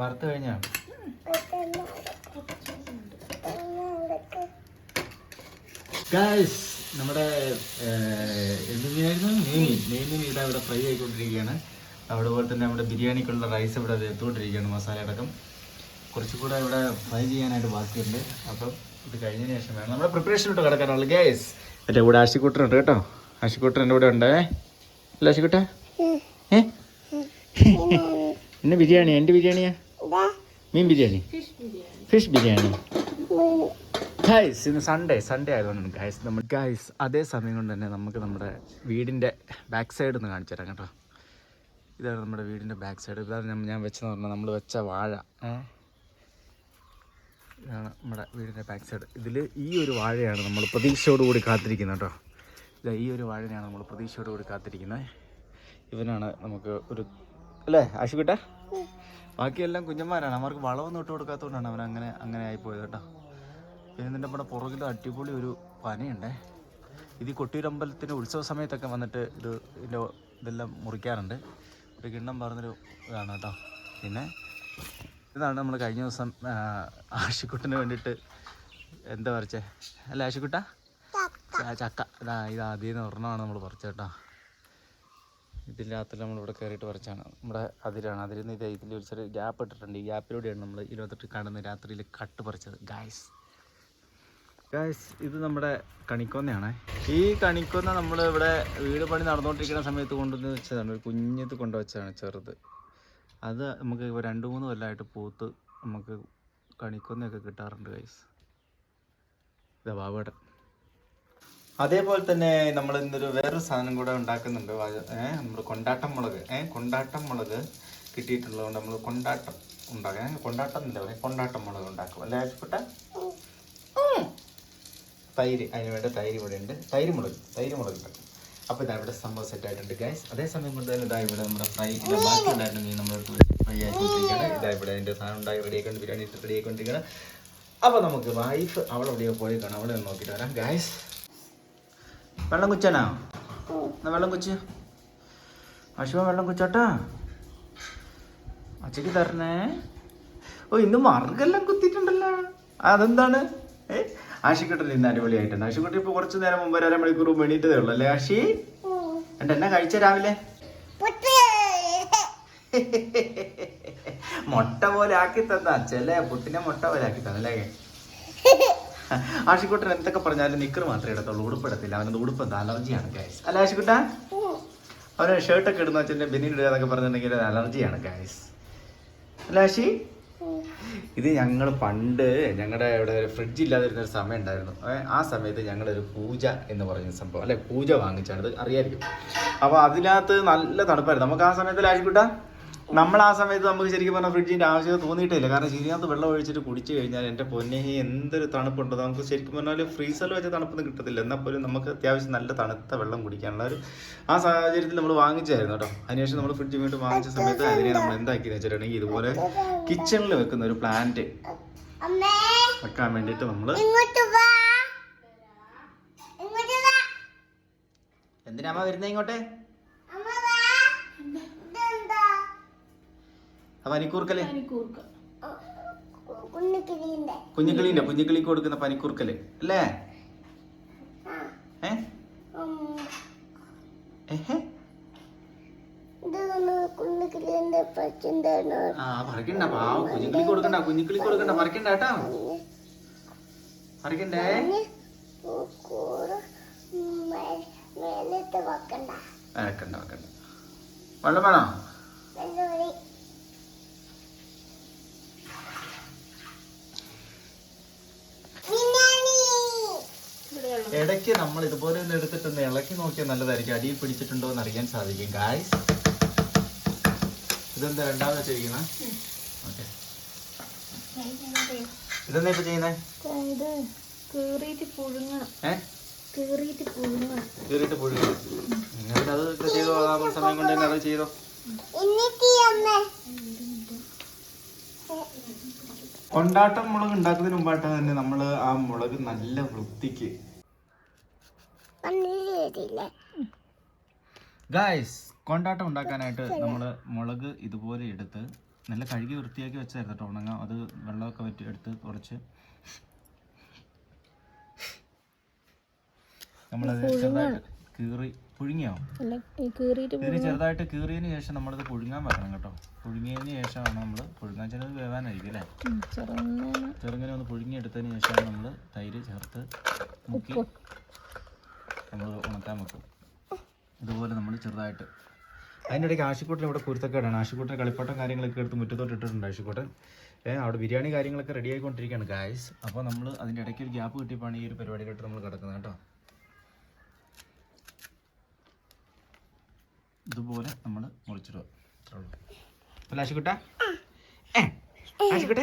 വറുത്ത് കഴിഞ്ഞാ? ഗായ്സ് നമ്മുടെ എന്തിനായിരുന്നു നെയ്മി നെയ്മി ഇതാ ഇവിടെ ഫ്രൈ ആയിക്കൊണ്ടിരിക്കുകയാണ്. അതുപോലെ തന്നെ നമ്മുടെ ബിരിയാണിക്കുള്ള റൈസ് ഇവിടെ എത്തുകൊണ്ടിരിക്കുകയാണ് മസാല അടക്കം. കുറച്ചുകൂടെ ഇവിടെ ഫ്രൈ ചെയ്യാനായിട്ട് ബാക്കിയുണ്ട്. അപ്പം ഇത് കഴിഞ്ഞതിന് ശേഷം വേണം. നമ്മുടെ പ്രിപ്പറേഷനിലോട്ട് കിടക്കാനുള്ള ഗ്യാസ് എന്റെ കൂടെ ആശിക്കൂട്ടനുണ്ട് കേട്ടോ. ആശിക്കൂട്ടൻ എന്റെ കൂടെ ഉണ്ട്? അല്ല ആശിക്കൂട്ട ഏ? എന്നെ ബിരിയാണി എന്റെ ബിരിയാണിയാ? മീൻ ബിരിയാണി? ഫിഷ് ബിരിയാണി. ഗൈസ് ഇന്ന് സൺഡേ സൺഡേ ആയതുകൊണ്ട് ഗൈസ് നമ്മൾ ഗൈസ് അതേ സമയം കൊണ്ട് തന്നെ നമുക്ക് നമ്മുടെ വീടിന്റെ ബാക്ക് സൈഡ് ഒന്ന് കാണിച്ചു തരാം കേട്ടോ. ഇതാണ് നമ്മുടെ വീടിന്റെ ബാക്ക് സൈഡ് ഇതാണ് ഞാൻ- ഞാൻ വെച്ചെന്ന് പറഞ്ഞാൽ നമ്മൾ വെച്ച വാഴ. ഇതാണ് നമ്മുടെ വീടിന്റെ ബാക്ക് സൈഡ് ഇതിൽ ഈ ഒരു വാഴയാണ് നമ്മൾ പ്രതീക്ഷയോടുകൂടി കാത്തിരിക്കുന്നത് കേട്ടോ. ഇതാ ഈ ഒരു വാഴയാണ് നമ്മൾ പ്രതീക്ഷയോടുകൂടി കാത്തിരിക്കുന്നത്. ഇവനാണ് നമുക്ക് ഒരു അല്ലേ ആശുക്കുട്ട? ബാക്കിയെല്ലാം കുഞ്ഞന്മാരാണ് അവർക്ക് വളമൊന്നും ഇട്ട് കൊടുക്കാത്തതുകൊണ്ടാണ് അവൻ അങ്ങനെ അങ്ങനെ ആയിപ്പോയത് കേട്ടോ. പിന്നെ നിന്റെ നമ്മുടെ പുറകിൽ അടിപൊളി ഒരു പനയുണ്ടേ. ഇത് കൊട്ടിയൂരമ്പലത്തിന്റെ ഉത്സവ സമയത്തൊക്കെ വന്നിട്ട് ഇത് ഇതിന്റെ ഇതെല്ലാം മുറിക്കാറുണ്ട്. ഒരു കിണ്ണം പറഞ്ഞൊരു ഇതാണ് കേട്ടോ. പിന്നെ ഇതാണ് നമ്മൾ കഴിഞ്ഞ ദിവസം ആഷിക്കുട്ടിന് വേണ്ടിയിട്ട് എന്താ പറിച്ചേ? അല്ല ആഷിക്കുട്ട ചക്ക. ഇതാ ഇത് ആദ്യം ഒരെണ്ണമാണ് നമ്മൾ പറിച്ചത് രാത്രി നമ്മളിവിടെ കയറിയിട്ട് വരച്ചാണ് നമ്മുടെ അതിരാണ്. അതിൽ നിന്ന് ഇത് ഇതിൽ ഒരു ചെറിയ ഗ്യാപ്പ് ഇട്ടിട്ടുണ്ട്. ഈ ഗ്യാപ്പിലൂടെയാണ് നമ്മൾ ഇരുപത്തെട്ട് കാണുന്ന രാത്രിയിൽ കട്ട് പറിച്ചത്. ഗായ്സ് ഗായ്സ് ഇത് നമ്മുടെ കണിക്കൊന്നയാണ്. ഈ കണിക്കൊന്ന നമ്മൾ ഇവിടെ വീട് പണി നടന്നുകൊണ്ടിരിക്കുന്ന സമയത്ത് കൊണ്ടുവന്ന് വെച്ചതാണ്. ഒരു കുഞ്ഞത് കൊണ്ടുവച്ചതാണ് ചെറുത്. അത് നമുക്ക് ഇപ്പോൾ രണ്ട് മൂന്ന് കൊല്ലമായിട്ട് പൂത്ത് നമുക്ക് കണിക്കൊന്നയൊക്കെ കിട്ടാറുണ്ട് ഗൈസ് ഇതാ ബാബേട്ടൻ അതേപോലെ തന്നെ നമ്മൾ ഇന്നൊരു വേറൊരു സാധനം കൂടെ ഉണ്ടാക്കുന്നുണ്ട്. നമ്മൾ കൊണ്ടാട്ടം മുളക്. ഏഹ് കൊണ്ടാട്ടം മുളക് കിട്ടിയിട്ടുള്ളതുകൊണ്ട് നമ്മൾ കൊണ്ടാട്ടം ഉണ്ടാക്കാം. കൊണ്ടാട്ടം എന്താ പറയുക കൊണ്ടാട്ടം മുളക് ഉണ്ടാക്കും. അല്ലേ ആവശ്യപ്പെട്ട തൈര് അതിന് വേണ്ട തൈര് ഇവിടെ ഉണ്ട്. തൈര് മുളക് തൈര് മുളക് ഉണ്ടാക്കും അപ്പോൾ ഇതാ ഇവിടെ സംഭവം സെറ്റ് ആയിട്ടുണ്ട് ഗൈസ് അതേസമയം കൊണ്ട് തന്നെ ഇതാ ഇവിടെ നമ്മുടെ ഫ്രൈ ബാക്കി ഉണ്ടായിരുന്നെങ്കിൽ നമ്മൾ ഫ്രൈ ആയിക്കൊണ്ടിരിക്കുകയാണ് ഇതാ ഇവിടെ അതിന്റെ സാധനം ഉണ്ടായി റെഡി ആയിക്കൊണ്ട് ബിരിയാണി റെഡി ആയിക്കൊണ്ടിരിക്കുകയാണ്. അപ്പോൾ നമുക്ക് വൈഫ് അവളെവിടെയോ പോയി കാണാം. അവളെ നോക്കിയിട്ട് വരാം ഗൈസ് വെള്ളം കുച്ചാനാ എന്നാ വെള്ളം കുച്ച് അശുവ വെള്ളം കുച്ചാട്ടാ അച്ഛക്ക് തരണേ. ഓ ഇന്ന് മറുകെല്ലാം കുത്തിയിട്ടുണ്ടല്ലോ. അതെന്താണ്? ഏ? ആഷിക്കുട്ടൻ ഇന്ന് അടിപൊളിയായിട്ടുണ്ട്. കുട്ടി ഇപ്പൊ കുറച്ചു നേരം മുമ്പ് ഒരു അരമണിക്കൂർ മുമ്പ് ഉള്ളു ഉള്ളൂ അല്ലേ ആശി? എന്നിട്ട് എന്നാ കഴിച്ച രാവിലെ. മുട്ട പോലെ ആക്കി തന്ന അച്ഛല്ലേ? പുട്ടിനെ മുട്ട പോലെ ആക്കി തന്നല്ലേ ആഷിക്കുട്ടൻ എന്തൊക്കെ പറഞ്ഞാലും നിക്കർ മാത്രമേ ഇടത്തുള്ളൂ ഉടുപ്പെടുത്തില്ല അവനത് ഉടുപ്പ് എന്താ? അലർജിയാണ് ഗായ്സ് അല്ല ആഷിക്കുട്ട? അവന് ഷർട്ടൊക്കെ ഇടുന്ന വെച്ചാൽ ബെന്നിൻ ഇടുക എന്നൊക്കെ പറഞ്ഞിട്ടുണ്ടെങ്കിൽ അത് അലർജിയാണ് ഗായ്സ് അല്ല ആഷി? ഇത് ഞങ്ങൾ പണ്ട് ഞങ്ങളുടെ ഇവിടെ ഒരു ഫ്രിഡ്ജ് ഇല്ലാതിരുന്ന ഒരു സമയം ഉണ്ടായിരുന്നു. ആ സമയത്ത് ഞങ്ങളൊരു പൂജ എന്ന് പറഞ്ഞ സംഭവം അല്ലെ? പൂജ വാങ്ങിച്ചാണ് ഇത് അറിയായിരിക്കും. അപ്പോൾ അതിനകത്ത് നല്ല തണുപ്പായിരുന്നു. നമുക്ക് ആ സമയത്ത് ആഷിക്കുട്ട? നമ്മൾ ആ സമയത്ത് നമുക്ക് ശരിക്കും പറഞ്ഞാൽ ഫ്രിഡ്ജിന്റെ ആവശ്യം തോന്നിയിട്ടില്ല. കാരണം ശരിയാകത്ത് വെള്ളം ഒഴിച്ചിട്ട് കുടിച്ചു കഴിഞ്ഞാൽ എന്റെ പൊന്നെ എന്തൊരു തണുപ്പുണ്ട്. നമുക്ക് ശരിക്കും പറഞ്ഞാൽ ഫ്രീസറിൽ വെച്ച തണുപ്പൊന്നും കിട്ടത്തില്ല. എന്നാൽ പോലും നമുക്ക് അത്യാവശ്യം നല്ല തണുത്ത വെള്ളം കുടിക്കാനുള്ള ഒരു ആ സാഹചര്യത്തിൽ നമ്മൾ വാങ്ങിച്ചായിരുന്നു കേട്ടോ. അതിനുശേഷം നമ്മൾ ഫ്രിഡ്ജ് വീണ്ടും വാങ്ങിച്ച സമയത്ത് അതിനെ നമ്മൾ എന്താക്കിയെന്ന് വെച്ചിട്ടുണ്ടെങ്കിൽ ഇതുപോലെ കിച്ചണിൽ വെക്കുന്ന ഒരു പ്ലാന്റ് വെക്കാൻ വേണ്ടിയിട്ട് നമ്മൾ എന്തിനാ അമ്മ വരുന്നത് ഇങ്ങോട്ടെ അമ്മ വാ ഇതെന്താ ആ പനിക്കൂർക്കൽ കുഞ്ഞുക്കിളിന്റെ കുഞ്ഞുക്കിളിക്ക് കൊടുക്കുന്ന പനിക്കൂർക്കൽ അല്ലേ? ആ. പറിക്കണ്ട പാവം. കുഞ്ഞുക്കിളിക്ക് കൊടുക്കണ്ട കുഞ്ഞുക്കിളിക്ക് കൊടുക്കണ്ട പറിക്കണ്ട കേട്ടോ. പറിക്കണ്ടേ? കൂറ് മേലത്ത് വെക്കണ്ട. വെക്കണ്ട വെക്കണ്ട. വെള്ളം വേണോ വെള്ളം മതി ബിരിയാണി. ഇടയ്ക്ക് നമ്മൾ ഇതുപോലെ ഒന്ന് എടുത്തിട്ടൊന്ന് ഇളക്കി നോക്കിയാൽ നല്ലതായിരിക്കും. അടിയിൽ പിടിച്ചിട്ടുണ്ടോ എന്ന് അറിയാൻ സാധിക്കും ഗായ്സ് ഇതെന്താ രണ്ടാമത് ചെയ്യുന്ന ഓക്കെ. ഇതെന്താ ഇപ്പൊ ചെയ്യുന്നത് ചെയ്തോ? സമയം കൊണ്ട് തന്നെ അത് ചെയ്തോ? എന്നിട്ട് അമ്മ. കൊണ്ടാട്ടം മുളക് ഉണ്ടാക്കുന്നതിന് മുമ്പായിട്ട് തന്നെ നമ്മൾ ആ മുളക് നല്ല വൃത്തിക്ക് ഗായ്സ് കൊണ്ടാട്ടം ഉണ്ടാക്കാനായിട്ട് നമ്മൾ മുളക് ഇതുപോലെ എടുത്ത് നല്ല കഴുകി വൃത്തിയാക്കി വെച്ചായിരുന്നു കേട്ടോ ഉണങ്ങാം അത് വെള്ളമൊക്കെ വറ്റി എടുത്ത് കുറച്ച് നമ്മളത് ചെറുതായിട്ട് കീറി പുഴുങ്ങിയോ അല്ല ഈ കീറിയിട്ട് കീറി ചെറുതായിട്ട് കീറിയതിന് ശേഷം നമ്മളത് പുഴുങ്ങാൻ വെക്കണം കേട്ടോ. പുഴുങ്ങിയതിന് ശേഷമാണ് നമ്മൾ പുഴുങ്ങാൻ ചിലത് വേവാനായിരിക്കും അല്ലേ? ചെറുങ്ങനെ ചെറുങ്ങനെ ഒന്ന് പുഴുങ്ങിയെടുത്തതിന് ശേഷമാണ് നമ്മൾ തൈര് ചേർത്ത് മുക്കി നമ്മൾ ഉണക്കാൻ വെക്കും. ഇതുപോലെ നമ്മൾ ചെറുതായിട്ട്. അതിന്റെ ഇടയ്ക്ക് ആശിക്കൂട്ടൻ ഇവിടെ കുരുത്തക്കേടാണ്. ആശിക്കൂട്ടൻ കളിപ്പാട്ടം കാര്യങ്ങളൊക്കെ എടുത്ത് മുറ്റത്തോട്ട് ഇട്ടിട്ടുണ്ട് ആശിക്കൂട്ടൻ ഏഹ് അവിടെ ബിരിയാണി കാര്യങ്ങളൊക്കെ റെഡി ആയിക്കൊണ്ടിരിക്കുകയാണ് ഗായ്സ് അപ്പോൾ നമ്മൾ അതിന്റെ ഇടയ്ക്ക് ഒരു ഗ്യാപ്പ് കിട്ടിയപ്പോഴാണ് ഈ ഒരു പരിപാടിയിലോട്ട് നമ്മൾ കിടക്കുന്നത് കേട്ടോ. ഇതുപോലെ നമ്മൾ മുറിച്ചിടുക. അത്രേ ഉള്ളൂ. അപ്പോൾ ആശിക്കുട്ട ആശിക്കുട്ട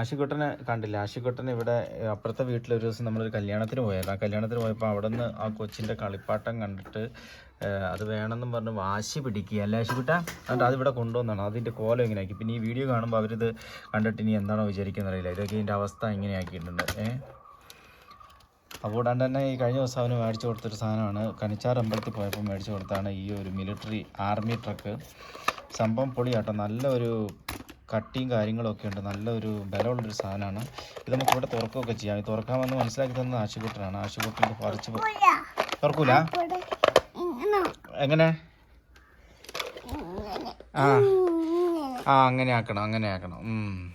ആശിക്കുട്ടനെ കണ്ടില്ല. ആശിക്കുട്ടൻ ഇവിടെ അപ്പുറത്തെ വീട്ടിൽ ഒരു ദിവസം നമ്മളൊരു കല്യാണത്തിന് പോയത്. ആ കല്യാണത്തിന് പോയപ്പോൾ അവിടെ നിന്ന് ആ കൊച്ചിന്റെ കളിപ്പാട്ടം കണ്ടിട്ട് അത് വേണമെന്നും പറഞ്ഞ് വാശി പിടിക്കുക അല്ലേ ആശിക്കുട്ട? എന്നിട്ട് അതിവിടെ കൊണ്ടുവന്നാണ്. അതിന്റെ കോലം ഇങ്ങനെ ആക്കി പിന്നെ ഈ വീഡിയോ കാണുമ്പോൾ അവരിത് കണ്ടിട്ട് ഇനി എന്താണോ വിചാരിക്കുന്നത് അറിയില്ല. ഇതൊക്കെ ഇതിന്റെ അവസ്ഥ ഇങ്ങനെ ആക്കിയിട്ടുണ്ട് അപ്പോൾ ഉടൻ തന്നെ ഈ കഴിഞ്ഞ ദിവസം അവന് മേടിച്ചു കൊടുത്തൊരു സാധനമാണ്. കനിച്ചാർ അമ്പലത്തിൽ പോയപ്പോൾ മേടിച്ചു കൊടുത്താണ് ഈ ഒരു മിലിറ്ററി ആർമി ട്രക്ക്. സംഭവം പൊളിയാട്ടോ. നല്ലൊരു കട്ടിയും കാര്യങ്ങളൊക്കെ ഉണ്ട്. നല്ലൊരു ബലമുള്ളൊരു സാധനമാണ്. ഇത് നമുക്ക് ഇവിടെ തുറക്കുകയൊക്കെ ചെയ്യാം. ഇത് തുറക്കാമെന്ന് മനസ്സിലാക്കി തന്നത് ആശുപത്രിയാണ്. ആശുപത്രിയിൽ പറിച്ച് തുറക്കൂല. എങ്ങനെ? ആ. ആ അങ്ങനെ ആക്കണം അങ്ങനെ ആക്കണം.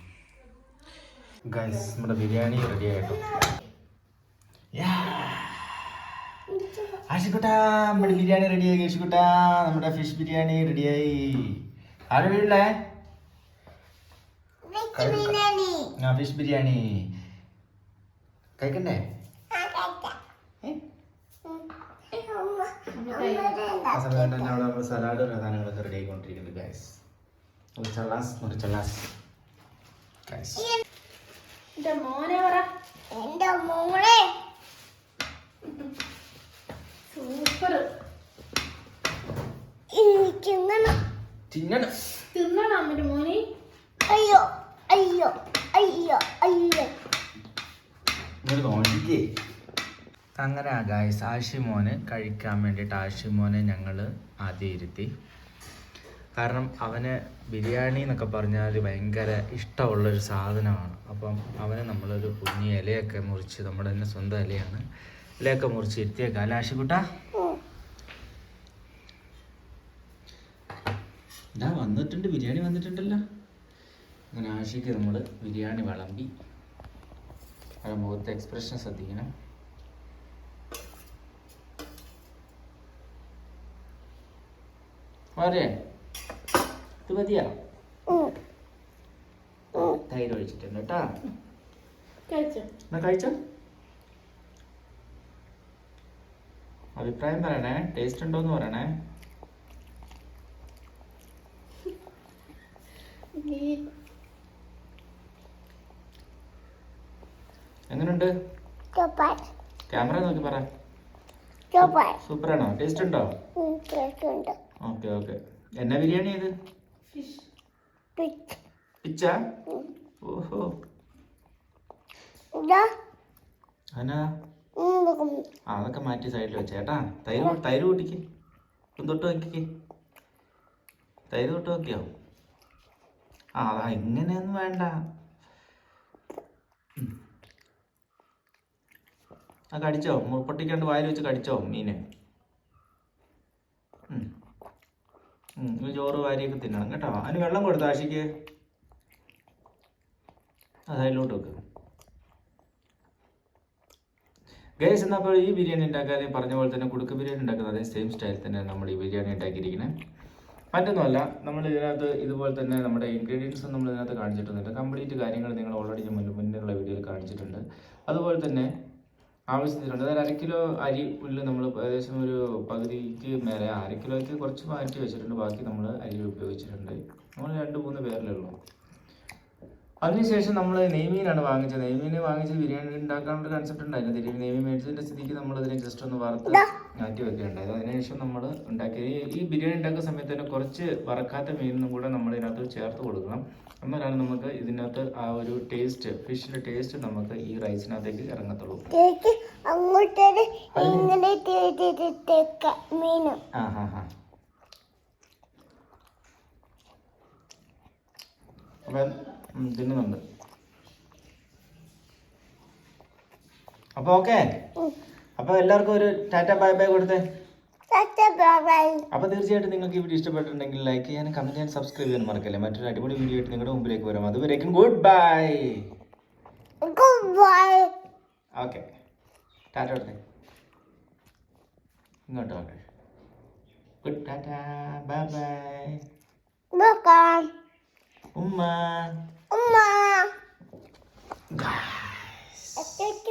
ഗൈസ് നമ്മുടെ ബിരിയാണി റെഡി ആയിട്ടോ. ആഷിക്കുട്ട നമ്മുടെ ബിരിയാണി റെഡിയായി ആഷിക്കുട്ട നമ്മുടെ ഫിഷ് ബിരിയാണി റെഡിയായി ആരെ വീട്ടിലേ? ആ ഫിഷ് ബിരിയാണി. കഴിക്കണ്ടേ? ആ സമയം തന്നെ അവിടെ നമ്മൾ സലാഡ് പ്രധാനങ്ങളൊക്കെ റെഡി ആയിക്കൊണ്ടിരിക്കുന്നത് ഗൈസ് ഒരു ചള്ളാസ് ഒരു ചള്ളാസ് ഗൈസ് മോനെ പറ. എന്റെ മോളെ. സൂപ്പർ. തിന്നണം. തിന്നണം. തിന്നണം അമ്മന്റെ മോനെ. അയ്യോ അയ്യോ അയ്യോ അയ്യോ. അങ്ങനെ ഗായ്സ് ആഷിമോന് കഴിക്കാൻ വേണ്ടിയിട്ട് ആഷിമോനെ ഞങ്ങൾ ആദ്യം ഇരുത്തി. കാരണം അവന് ബിരിയാണി എന്നൊക്കെ പറഞ്ഞാൽ ഭയങ്കര ഇഷ്ടമുള്ളൊരു സാധനമാണ്. അപ്പം അവന് നമ്മളൊരു കുഞ്ഞി ഇലയൊക്കെ മുറിച്ച് നമ്മുടെ തന്നെ സ്വന്തം ഇലയാണ്. ഇലയൊക്കെ മുറിച്ച് ഇരുത്തിയേക്കാം അല്ലേ ആഷിക്കുട്ട ഇതാ വന്നിട്ടുണ്ട് ബിരിയാണി വന്നിട്ടുണ്ടല്ലോ. അങ്ങനെ ആശിക്ക് നമ്മൾ ബിരിയാണി വിളമ്പി. ആ മുഖത്തെ എക്സ്പ്രഷൻ ശ്രദ്ധിക്കണം. പോരെ ഇത് മതിയാ? തൈര് ഒഴിച്ചിട്ടുണ്ട് കേട്ടാ. കഴിച്ചോ? എന്നാ കഴിച്ചോ? അഭിപ്രായം പറയണേ ടേസ്റ്റ് ഉണ്ടോ എന്ന് പറയണേ. നീ എങ്ങനെയുണ്ട് ക്യാമറ നോക്കി പറ. സൂപ്പറാണോ? ടേസ്റ്റ് ഉണ്ടോ? ഓക്കെ ഓക്കെ എന്നാ ബിരിയാണി ഇത് പിച്ച ഓഹോ. അനാ. അതൊക്കെ മാറ്റി സൈഡിൽ വെച്ചേട്ടാ തൈര് തൈര് കൂട്ടിക്ക്. തൊട്ട് നോക്കിക്ക്. തൈര് തൊട്ട് നോക്കിയോ? ആ അതാ ഇങ്ങനെയൊന്നും വേണ്ട. ആ കടിച്ചോ? മുൾപ്പൊട്ടിക്കാണ്ട് വായിൽ വെച്ച് കടിച്ചോ മീന്? ചോറ് വാരിയൊക്കെ തിന്നണം കേട്ടോ. അതിന് വെള്ളം കൊടുത്തോ ആഷിക്ക് ആ സൈഡിലോട്ട് ഗൈസ് എന്നാൽ ഈ ബിരിയാണി ഉണ്ടാക്കാതെ പറഞ്ഞ പോലെ തന്നെ കുടുക്ക് ബിരിയാണി ഉണ്ടാക്കുന്ന അതേ സെയിം സ്റ്റൈൽ തന്നെ നമ്മൾ ഈ ബിരിയാണി ഉണ്ടാക്കിയിരിക്കുന്നത് മറ്റൊന്നുമല്ല നമ്മൾ ഇതിനകത്ത് ഇതുപോലെ തന്നെ നമ്മുടെ ഇൻഗ്രീഡിയൻസ് നമ്മൾ ഇതിനകത്ത് കാണിച്ചിട്ടുണ്ട് കംപ്ലീറ്റ് കാര്യങ്ങൾ നിങ്ങൾ ഓൾറെഡി മുന്നേ മുന്നിലുള്ള വീഡിയോയിൽ കാണിച്ചിട്ടുണ്ട്. അതുപോലെ തന്നെ ആവശ്യത്തിനുണ്ട്. അതായത് അര കിലോ അരി ഉള്ളിൽ നമ്മൾ ഏകദേശം ഒരു പകുതിക്ക് മേലെ അര കിലോയ്ക്ക് കുറച്ച് മാറ്റി വെച്ചിട്ടുണ്ട്. ബാക്കി നമ്മൾ അരി ഉപയോഗിച്ചിട്ടുണ്ട്. നമ്മൾ രണ്ട് മൂന്ന് പേരിലേ ഉള്ളൂ. അതിനുശേഷം നമ്മൾ നെയ്മീനാണ് വാങ്ങിച്ചത്. നെയ്മീനെ വാങ്ങിച്ച് ബിരിയാണി ഉണ്ടാക്കാനുള്ള കൺസെപ്റ്റ് ഉണ്ടായിരുന്നു. തിരികെ നെയ്മീൻ മേടിച്ചതിന്റെ സ്ഥിതിക്ക് നമ്മൾ അതിനെ ജസ്റ്റ് ഒന്ന് വറുത്ത് മാറ്റി വെക്കുകയുണ്ടായത് അതിനുശേഷം നമ്മൾ ഉണ്ടാക്കിയത് ഈ- ബിരിയാണി ഉണ്ടാക്കുന്ന സമയത്ത് തന്നെ കുറച്ച് വറക്കാത്ത മീനും കൂടെ നമ്മൾ ഇതിനകത്ത് ചേർത്ത് കൊടുക്കണം. എന്നാലാണ് നമുക്ക് ഇതിനകത്ത് ആ ഒരു ടേസ്റ്റ് ഫിഷിന്റെ ടേസ്റ്റ് നമുക്ക് ഈ റൈസിനകത്തേക്ക് ഇറങ്ങത്തുള്ളൂ. അങ്ങോട്ടേക്ക് ഇങ്ങനെ മീനും ആ ഹാ ഹാ. അപ്പം തിന്നുന്നുണ്ട് അപ്പോൾ ഓക്കെ അപ്പോൾ എല്ലാവർക്കും ഒരു ടാറ്റ ബൈ ബൈ കൊടുത്തേ. അപ്പോൾ തീർച്ചയായിട്ടും നിങ്ങൾക്ക് ഈ വീഡിയോ ഇഷ്ടപ്പെട്ടിട്ടുണ്ടെങ്കിൽ ലൈക്ക് ചെയ്യാനും കമന്റ് ചെയ്യാനും സബ്സ്ക്രൈബ് ചെയ്യാനും മറക്കല്ലേ. മറ്റൊരു അടിപൊളി വീഡിയോ ആയിട്ട് നിങ്ങളുടെ മുമ്പിലേക്ക് വരാം. അതുവരേക്കും good bye good bye okay Tata കൊടുത്തേ. ഇങ്ങോട്ട് ഓക്കെ ഗുഡ് ടാറ്റ. ബൈ ബൈ വെൽക്കം ഉമ്മ ഉമ്മ